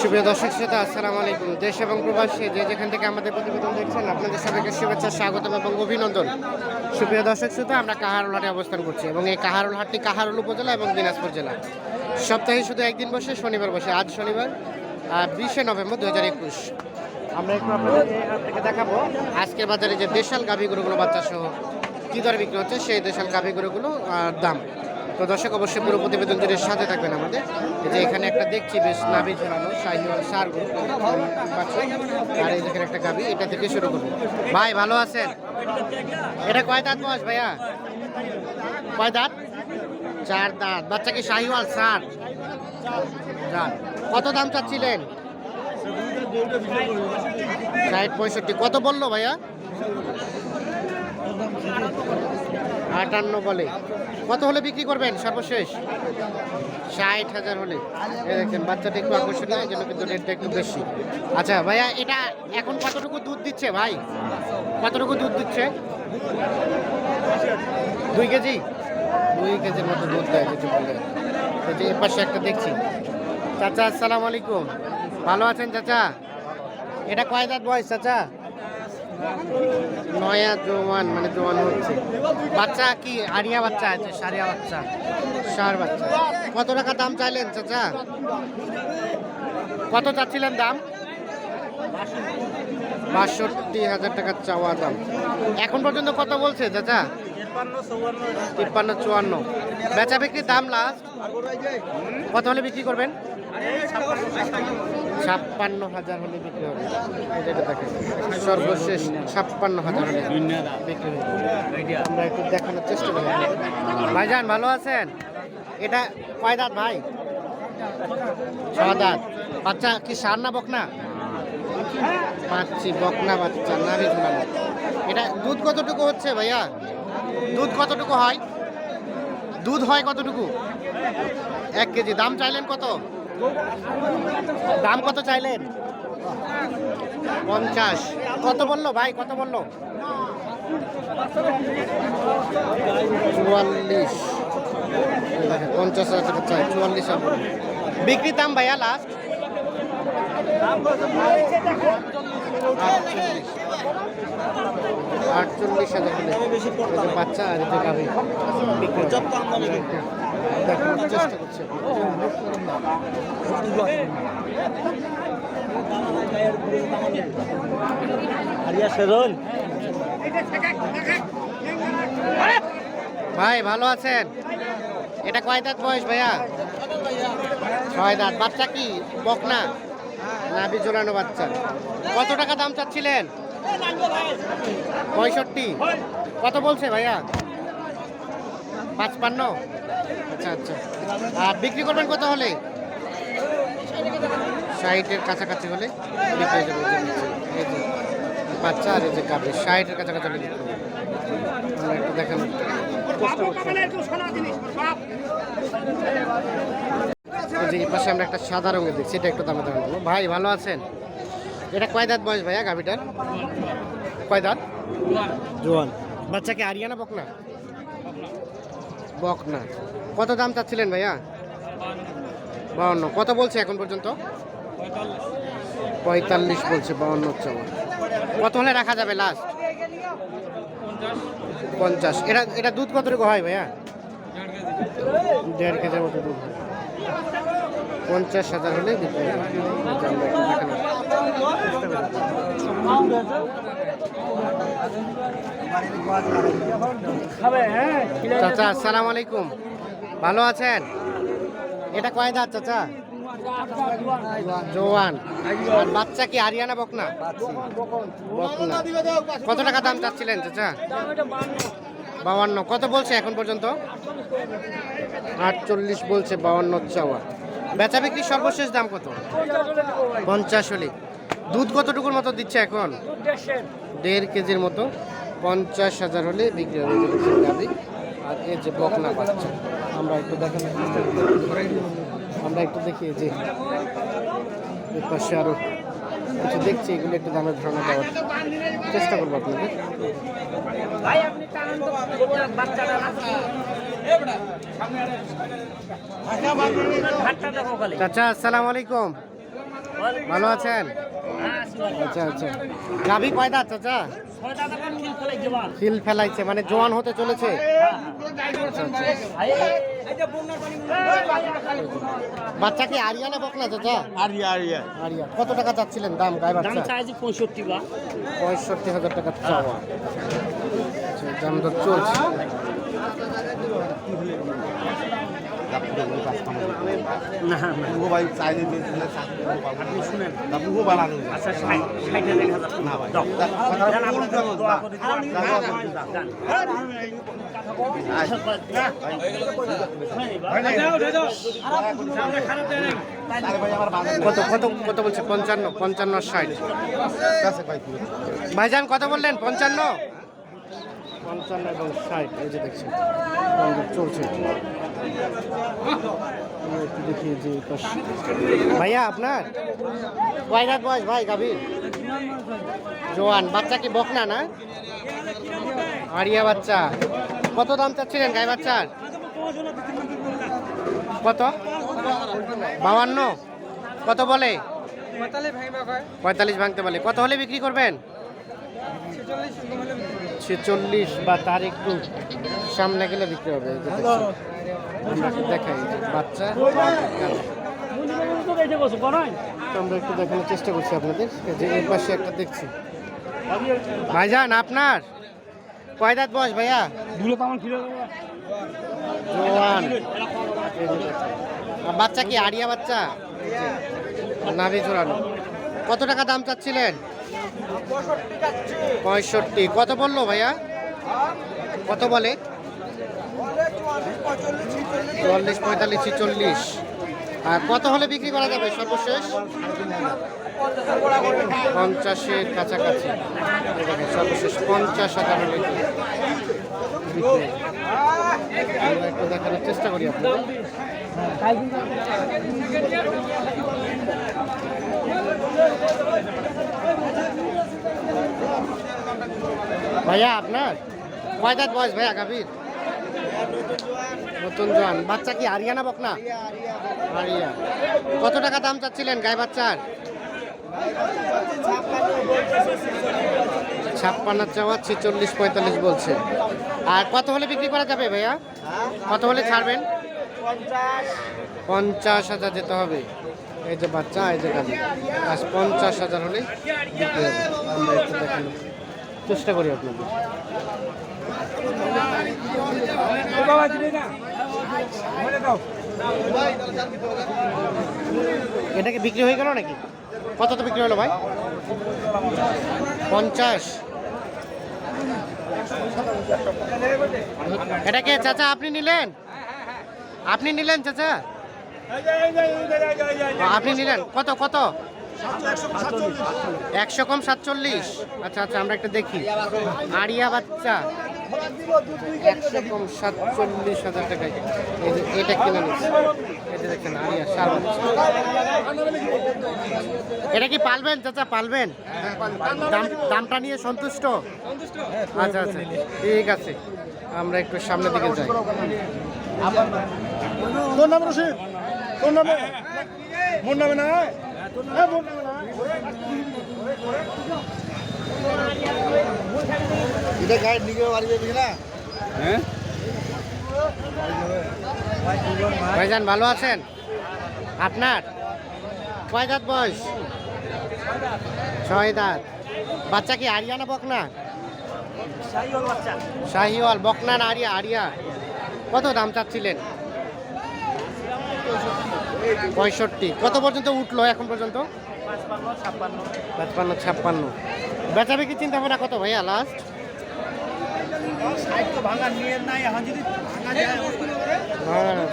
সুপ্রিয় দর্শক শ্রোতা, আসসালামু আলাইকুম। দেশ এবং প্রবাসী যে যেখান থেকে আমাদের প্রতিবেদন দেখছেন, আপনাদের সবাইকে শুভেচ্ছা, স্বাগতম এবং অভিনন্দন। সুপ্রিয় দর্শক শ্রোতা, আমরা কাহারোল হাটে অবস্থান করছি এবং এই কাহারোল হাটটি কাহারোল উপজেলা এবং দিনাজপুর জেলা। সপ্তাহে শুধু একদিন বসে, শনিবার বসে। আজ শনিবার বিশে নভেম্বর দু হাজার একুশ। আমরা একটু আপনাদেরকে হাট থেকে দেখাবো, আজকের বাজারে যে দেশাল গাভী গরুগুলো বাচ্চা সহ কী দরে বিক্রি হচ্ছে, সেই দেশাল গাভী গরুগুলো আর দাম। তো দর্শক, অবশ্যই পুরো প্রতিবেদন জুড়ে সাথে থাকবেন আমাদের। যে এখানে একটা দেখছি বেশ নাভি ঝোলানো শাহিওয়াল সার আর এই একটা গাভী এটা থেকে শুরু করব। ভাই, ভালো আছেন? এটা কয় দাঁত বয়স ভাইয়া? কয় দাঁত? চার দাঁত। বাচ্চা কি শাহিওয়াল সার কত দাম চাচ্ছিলেন? ষাট পঁয়ষট্টি। কত বলল ভাইয়া? আটান্ন বলে। কত হলে বিক্রি করবেন সর্বশেষ? ষাট হাজার হলে। দেখেন, বাচ্চাটা একটু আকর্ষণীয়, এই জন্য কিন্তু রেটটা একটু বেশি। আচ্ছা ভাইয়া, এটা এখন কতটুকু দুধ দিচ্ছে, ভাই? কতটুকু দুধ দিচ্ছে? দুই কেজি? দুই কেজির মতো দুধ দেয় কিছু বলে এই যে এ পাশে একটা দেখছি। চাচা, আসসালামু আলাইকুম। ভালো আছেন, চাচা? এটা কয় দাঁত বয়স, চাচা? নয়া জোয়ান মানে জোয়ান হচ্ছে। বাচ্চা কি? আরিয়া বাচ্চা আছে, সারিয়া বাচ্চা, সার বাচ্চা। কত টাকা দাম চাইলেন, চাচা? কত চাচ্ছিলেন দাম? বাষট্টি হাজার টাকার চাওয়া দাম। এখন পর্যন্ত কত বলছে, চাচা? তিপ্পান্ন, চুয়ান্ন। বেচা বিক্রির দাম লাস্ট কত হলে বিক্রি করবেন? ছাপ্পান্ন হাজার হলে বিক্রি হবে। সর্বশেষ ছাপ্পান্ন হাজার হলে বিক্রি হবে। আমরা একটু দেখানোর চেষ্টা করি। ভাইজান, ভালো আছেন? এটা কয় দাঁত ভাই? ছ দাঁত। বাচ্চা কি সার না বকনা? পাচ্ছি, বকনা বাচ্চা নারী ঝুলানো। এটা দুধ কতটুকু হচ্ছে ভাইয়া? দুধ কতটুকু হয়? দুধ হয় কতটুকু? এক কেজি। দাম চাইলেন কত? দাম কত চাইলেন? পঞ্চাশ। কত বলল ভাই? কত বলল? চুয়াল্লিশ। পঞ্চাশ হাজার চাই। চুয়াল্লিশ হাজার। বিক্রির দাম ভাইয়া লাস্ট আটচল্লিশ হাজার হলে। বাচ্চা আর এটা গাভী। দেখানোর চেষ্টা করছি। ভাই ভালো আছেন? এটা কয় দাঁত বয়স ভাইয়া? ছয় দাঁত। বাচ্চা কি? বকনা? নাভি জোলানো বাচ্চা। কত টাকা দাম চাচ্ছিলেন? পঁয়ষট্টি। কত বলছে ভাইয়া? পাঁচপান্ন? আচ্ছা আচ্ছা। আর বিক্রি করবেন কত হলে? ষাটের কাছাকাছি হলে বিক্রি হয়ে যাবে। বাচ্চা আর এই যে কাপড় ষাটের কাছাকাছি হলে একটু এই যে এই পাশে আমরা একটা সাদা রঙের দেখছি, এটা একটু দামে দামে ভাই, ভালো আছেন? এটা কয় দাঁত বয়স ভাইয়া গাভিটার? কয় দাঁত? জোয়ান। বাচ্চাকে আরিয়ানা বকনা? বকনা। কত দাম চাচ্ছিলেন ভাইয়া? বাউন্ন। কত বলছে এখন পর্যন্ত? পঁয়তাল্লিশ বলছে বাউন্ন আমার। কত হলে রাখা যাবে লাস্ট পঞ্চাশ। এটা এটা দুধ কতটুকু হয় ভাইয়া? দেড় কেজির মতো দুধ। হয় পঞ্চাশ হাজার হলে। চাচা, আসসালামু আলাইকুম। ভালো আছেন? এটা কয় চাচা? জোয়ান। আর বাচ্চা কি আরিয়ানা বকনা? বকনা। কত টাকা দাম চাচ্ছিলেন, চাচা? বাউান্ন। কত বলছে এখন পর্যন্ত? আটচল্লিশ বলছে, বাউান্ন চাওয়া। বেচা বিক্রি সর্বশেষ দাম কত? পঞ্চাশ হলে। দুধ কতটুকুর মতো দিচ্ছে এখন? দেড় কেজির মতো। পঞ্চাশ হাজার হলে বিক্রি হবে গাভী। আর এর যে বকনা বাচ্চা, আমরা একটু করি। আমরা একটু দেখি যে পাশে আরও কিছু দেখছি, এগুলো একটু দামের ধারণা দেওয়ার চেষ্টা করব আপনাদের। চাচা আসসালামু আলাইকুম। ভালো আছেন? আচ্ছা আচ্ছা। গাভি কয় দাঁত চাচা? খিল ফেলাইছে মানে জোয়ান হতে চলেছে। বাচ্চা কি আরিয়ানা বকনা চাচা? আরিয়া আরিয়া। আরিয়া। কত টাকা চাচ্ছিলেন দাম গায়ে বাচ্চা? চাইছি পঁয়ষট্টি বা পঁয়ষট্টি হাজার টাকা চাওয়া। আচ্ছা, দাম দর চলছে। কত কত কত বলছে পঞ্চান্ন পঞ্চান্ন ষাট। ভাইজান কত বললেন? পঞ্চান্ন? পঞ্চান্ন এবং ষাট, এই যে দেখছি চলছে। একটু ভাইয়া, আপনার? কয় রাত বয়স, ভাই গাভীর জোয়ান, বাচ্চা কি বকনা না? আরিয়া বাচ্চা। কত দাম চাচ্ছিলেন গাই বাচ্চার? কত? বাউান্ন। কত বলে? পঁয়তাল্লিশ ভাঙতে বলে। কত হলে বিক্রি করবেন? ছেচল্লিশ বা তার একটু সামনে গেলে বিক্রি হবে। আমরা একটু দেখাই বাচ্চা। আমরা একটু দেখানোর চেষ্টা করছি আপনাদের যে এই পাশে একটা দেখছি। ভাইজান আপনার? কয় দাঁত বয়স ভাইয়া? জোয়ান। যে দেখেন। আর বাচ্চা কি আরিয়া বাচ্চা? নাভি জোড়ানো কত টাকা দাম চাচ্ছিলেন? পঁয়ষট্টি। কত বলল ভাইয়া? কত বলে? চুয়াল্লিশ পঁয়তাল্লিশ, ছিচল্লিশ। আর কত হলে বিক্রি করা যাবে সর্বশেষ? পঞ্চাশের কাছাকাছি। সর্বশেষ পঞ্চাশ হাজার হলে একটু দেখানোর চেষ্টা করি আপনাদের। ভাইয়া, আপনার? কয় বয়স ভাইয়া, গাভীর? নতুন জন। বাচ্চা কি আরিয়ানা বকনা? আরিয়া। কত টাকা দাম চাচ্ছিলেন গায়ে বাচ্চার? ছাপ্পান্ন চাওয়া ছেচল্লিশ পঁয়তাল্লিশ বলছে। আর কত হলে বিক্রি করা যাবে ভাইয়া? কত হলে ছাড়বেন? পঞ্চাশ হাজার যেতে হবে। এই যে বাচ্চা, এই যে গাড়ি পঞ্চাশ হাজার হলে বিক্রি হবে। দেখানোর চেষ্টা করি আপনাদের। এটা কি বিক্রি হয়ে গেল নাকি? কত তো বিক্রি হলো ভাই? পঞ্চাশ। এটা কে চাচা, আপনি নিলেন? আপনি নিলেন চাচা? আপনি নিলেন। কত কত? একশো কম সাতচল্লিশ? আচ্ছা আচ্ছা আমরা একটা দেখি। আরিয়া বাচ্চা। একশো কম সাতচল্লিশ হাজার টাকায়। এটা কিনে নিচ্ছে। এটা দেখেন আরিয়া সার এটা কি পালবেন চাচা পালবেন? দাম দামটা নিয়ে সন্তুষ্ট? আচ্ছা আচ্ছা ঠিক আছে। আমরা একটু সামনের দিকে যাই। তোর নাম রশিদ? তোর নামে? না হ্যাঁ। মোর নামে না? এটা নিয়ে বাড়ি যাবি না? হ্যাঁ? ভাইজান ভালো আছেন? আপনার? কয় দাঁত বয়স? ছয় দাঁত। বাচ্চা কি আরিয়া না বকনা? শাহিওয়াল বকনা না আরিয়া? আরিয়া। কত দাম চাচ্ছিলেন? পঁয়ষট্টি। কত পর্যন্ত উঠল এখন পর্যন্ত? পাঁচপান্ন ছাপ্পান্ন। বেচা বিক্রি চিন্তা ভাবনা কত ভাইয়া লাস্ট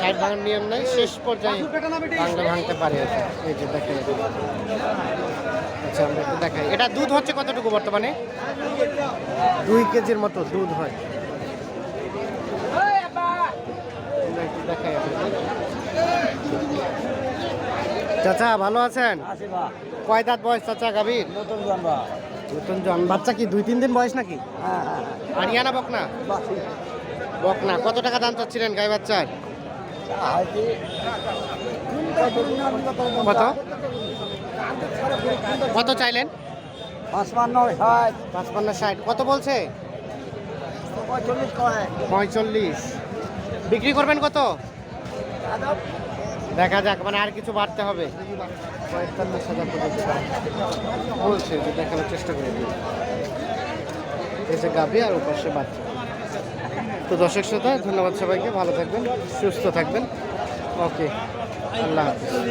সাইড ভাঙার নিয়ম নাই শেষ পর্যায়ে ভাঙলে ভাঙতে পারে এই যে আচ্ছা আমরা একটু দেখাই। এটা দুধ হচ্ছে কতটুকু বর্তমানে? দুই কেজির মতো দুধ হয়। দেখাই। চাচা ভালো আছেন? আছে বা কয় দাঁত বয়স চাচা গাভীর? নতুন জন বা নতুন জন। বাচ্চা কি দুই তিন দিন বয়স নাকি? হ্যাঁ হ্যাঁ আরিয়ানা বকনা? বকনা। কত টাকা দাম চাচ্ছিলেন গাই বাচ্চার? কত? কত চাইলেন? পাঁচপান্ন ষাট। পাঁচপান্ন ষাট। কত বলছে? পঁয়চল্লিশ বিক্রি করবেন কত? দেখা যাক মানে আর কিছু বাড়তে হবে? পঁয়তাল্লিশ হাজার টাকা বলছে যে দেখানোর চেষ্টা করে দিই। যে গাবি আর উপাসে বাচ্চা। তো দর্শক শ্রোতা, ধন্যবাদ সবাইকে, ভালো থাকবেন, সুস্থ থাকবেন। ওকে, আল্লাহ হাফিজ।